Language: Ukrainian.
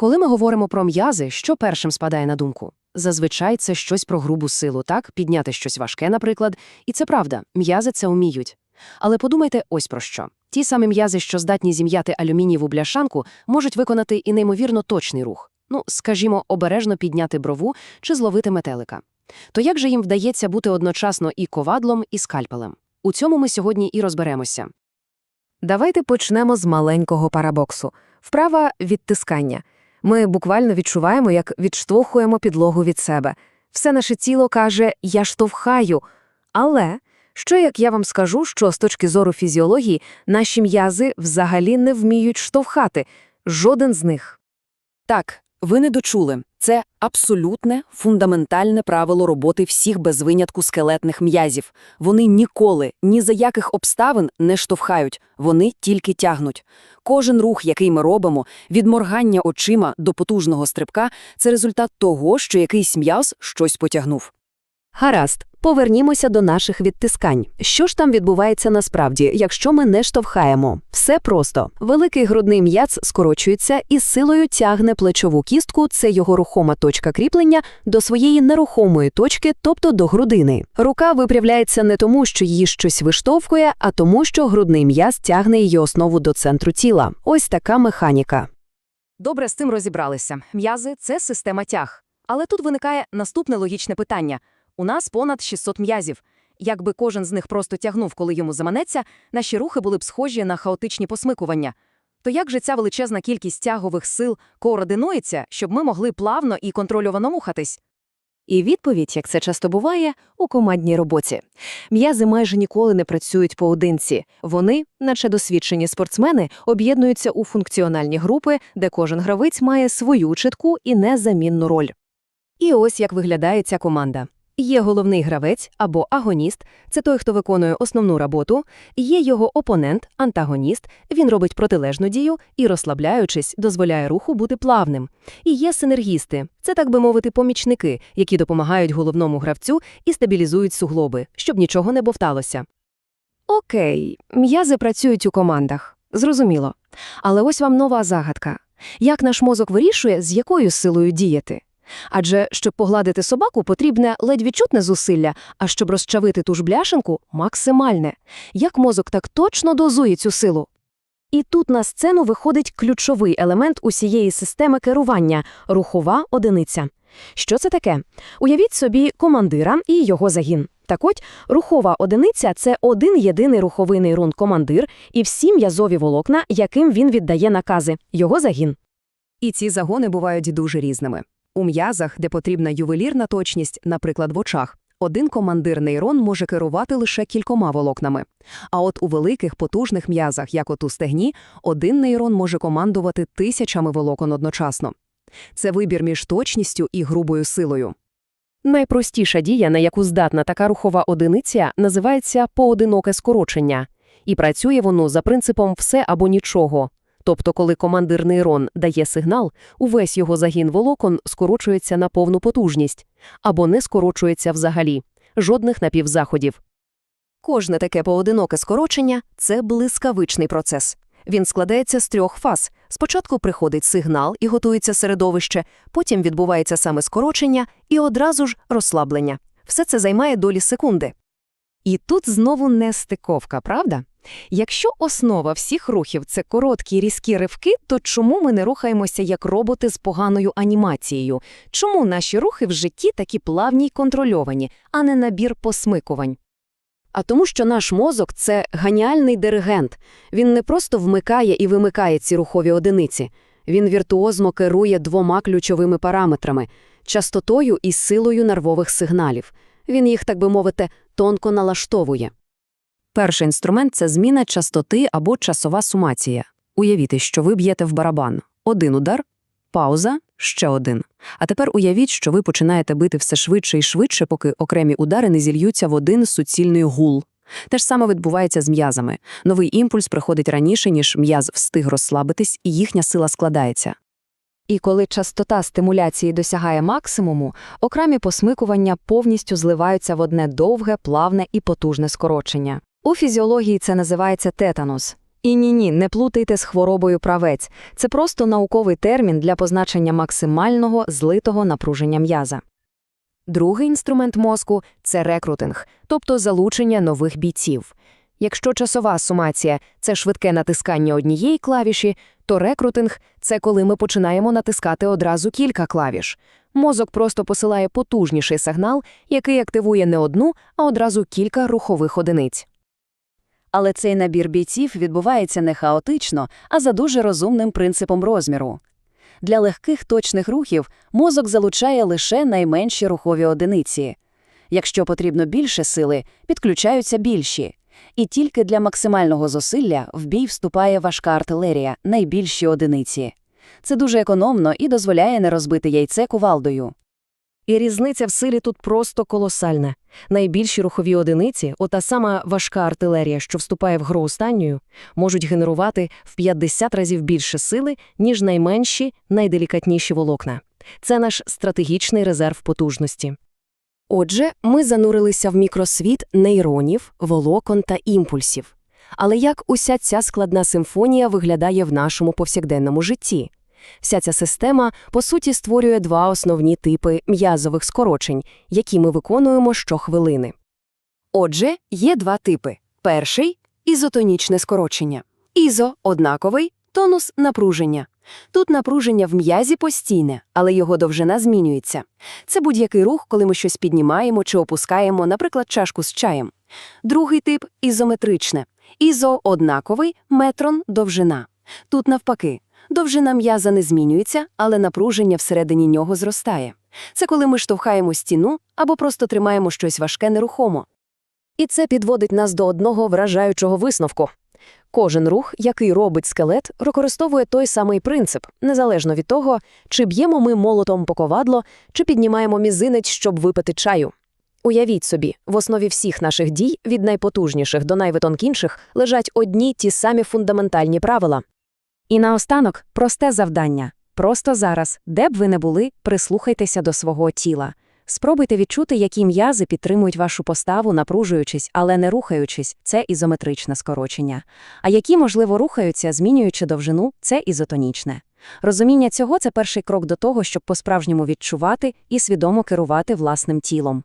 Коли ми говоримо про м'язи, що першим спадає на думку? Зазвичай це щось про грубу силу, так? Підняти щось важке, наприклад. І це правда, м'язи це вміють. Але подумайте ось про що. Ті самі м'язи, що здатні зім'яти алюмінієву бляшанку, можуть виконати і неймовірно точний рух. Ну, скажімо, обережно підняти брову чи зловити метелика. То як же їм вдається бути одночасно і ковадлом, і скальпелем? У цьому ми сьогодні і розберемося. Давайте почнемо з маленького парабоксу. Вправа відтискання. Ми буквально відчуваємо, як відштовхуємо підлогу від себе. Все наше тіло каже «я штовхаю». Але що як я вам скажу, що з точки зору фізіології наші м'язи взагалі не вміють штовхати? Жоден з них. Так, ви не дочули. Це абсолютне, фундаментальне правило роботи всіх без винятку скелетних м'язів. Вони ніколи, ні за яких обставин не штовхають, вони тільки тягнуть. Кожен рух, який ми робимо, від моргання очима до потужного стрибка, це результат того, що якийсь м'яз щось потягнув. Гаразд, повернімося до наших відтискань. Що ж там відбувається насправді, якщо ми не штовхаємо? Все просто. Великий грудний м'яз скорочується і силою тягне плечову кістку, це його рухома точка кріплення, до своєї нерухомої точки, тобто до грудини. Рука випрямляється не тому, що її щось виштовхує, а тому, що грудний м'яз тягне її основу до центру тіла. Ось така механіка. Добре, з цим розібралися. М'язи – це система тяг. Але тут виникає наступне логічне питання. У нас понад 600 м'язів. Якби кожен з них просто тягнув, коли йому заманеться, наші рухи були б схожі на хаотичні посмикування. То як же ця величезна кількість тягових сил координується, щоб ми могли плавно і контрольовано рухатись? І відповідь, як це часто буває, у командній роботі. М'язи майже ніколи не працюють поодинці. Вони, наче досвідчені спортсмени, об'єднуються у функціональні групи, де кожен гравець має свою чітку і незамінну роль. І ось як виглядає ця команда. Є головний гравець або агоніст, це той, хто виконує основну роботу, є його опонент, антагоніст, він робить протилежну дію і, розслабляючись, дозволяє руху бути плавним. І є синергісти, це, так би мовити, помічники, які допомагають головному гравцю і стабілізують суглоби, щоб нічого не бовталося. Окей, м'язи працюють у командах. Зрозуміло. Але ось вам нова загадка. Як наш мозок вирішує, з якою силою діяти? Адже щоб погладити собаку, потрібне ледь відчутне зусилля, а щоб розчавити ту ж бляшенку – максимальне. Як мозок так точно дозує цю силу? І тут на сцену виходить ключовий елемент усієї системи керування – рухова одиниця. Що це таке? Уявіть собі командира і його загін. Так от, рухова одиниця – це один єдиний руховий нейрон командир і всі м'язові волокна, яким він віддає накази – його загін. І ці загони бувають дуже різними. У м'язах, де потрібна ювелірна точність, наприклад, в очах, один командир нейрон може керувати лише кількома волокнами. А от у великих потужних м'язах, як от у стегні, один нейрон може командувати тисячами волокон одночасно. Це вибір між точністю і грубою силою. Найпростіша дія, на яку здатна така рухова одиниця, називається поодиноке скорочення. І працює воно за принципом «все або нічого». Тобто, коли командир нейрон дає сигнал, увесь його загін волокон скорочується на повну потужність або не скорочується взагалі, жодних напівзаходів. Кожне таке поодиноке скорочення – це блискавичний процес. Він складається з трьох фаз. Спочатку приходить сигнал і готується середовище, потім відбувається саме скорочення і одразу ж розслаблення. Все це займає долі секунди. І тут знову нестиковка, правда? Якщо основа всіх рухів це короткі різкі ривки, то чому ми не рухаємося як роботи з поганою анімацією? Чому наші рухи в житті такі плавні й контрольовані, а не набір посмикувань? А тому, що наш мозок це геніальний диригент. Він не просто вмикає і вимикає ці рухові одиниці. Він віртуозно керує двома ключовими параметрами частотою і силою нервових сигналів. Він їх, так би мовити, тонко налаштовує. Перший інструмент – це зміна частоти або часова сумація. Уявіть, що ви б'єте в барабан. Один удар, пауза, ще один. А тепер уявіть, що ви починаєте бити все швидше і швидше, поки окремі удари не зільються в один суцільний гул. Те ж саме відбувається з м'язами. Новий імпульс приходить раніше, ніж м'яз встиг розслабитись, і їхня сила складається. І коли частота стимуляції досягає максимуму, окремі посмикування повністю зливаються в одне довге, плавне і потужне скорочення. У фізіології це називається тетанус. І ні-ні, не плутайте з хворобою правець. Це просто науковий термін для позначення максимального злитого напруження м'яза. Другий інструмент мозку – це рекрутинг, тобто залучення нових бійців. Якщо часова сумація – це швидке натискання однієї клавіші, то рекрутинг – це коли ми починаємо натискати одразу кілька клавіш. Мозок просто посилає потужніший сигнал, який активує не одну, а одразу кілька рухових одиниць. Але цей набір бійців відбувається не хаотично, а за дуже розумним принципом розміру. Для легких точних рухів мозок залучає лише найменші рухові одиниці. Якщо потрібно більше сили, підключаються більші. І тільки для максимального зусилля в бій вступає важка артилерія, найбільші одиниці. Це дуже економно і дозволяє не розбити яйце кувалдою. І різниця в силі тут просто колосальна. Найбільші рухові одиниці, ота сама важка артилерія, що вступає в гру останньою, можуть генерувати в 50 разів більше сили, ніж найменші, найделікатніші волокна. Це наш стратегічний резерв потужності. Отже, ми занурилися в мікросвіт нейронів, волокон та імпульсів. Але як уся ця складна симфонія виглядає в нашому повсякденному житті? Вся ця система, по суті, створює два основні типи м'язових скорочень, які ми виконуємо щохвилини. Отже, є два типи. Перший – ізотонічне скорочення. Ізо – однаковий, тонус – напруження. Тут напруження в м'язі постійне, але його довжина змінюється. Це будь-який рух, коли ми щось піднімаємо чи опускаємо, наприклад, чашку з чаєм. Другий тип – ізометричне. Ізо – однаковий, метрон – довжина. Тут навпаки. Довжина м'яза не змінюється, але напруження всередині нього зростає. Це коли ми штовхаємо стіну або просто тримаємо щось важке нерухомо. І це підводить нас до одного вражаючого висновку. Кожен рух, який робить скелет, використовує той самий принцип, незалежно від того, чи б'ємо ми молотом по ковадло, чи піднімаємо мізинець, щоб випити чаю. Уявіть собі, в основі всіх наших дій, від найпотужніших до найвитонкінших, лежать одні ті самі фундаментальні правила. І наостанок просте завдання. Просто зараз, де б ви не були, прислухайтеся до свого тіла. Спробуйте відчути, які м'язи підтримують вашу поставу, напружуючись, але не рухаючись це ізометричне скорочення. А які, можливо, рухаються, змінюючи довжину це ізотонічне. Розуміння цього це перший крок до того, щоб по-справжньому відчувати і свідомо керувати власним тілом.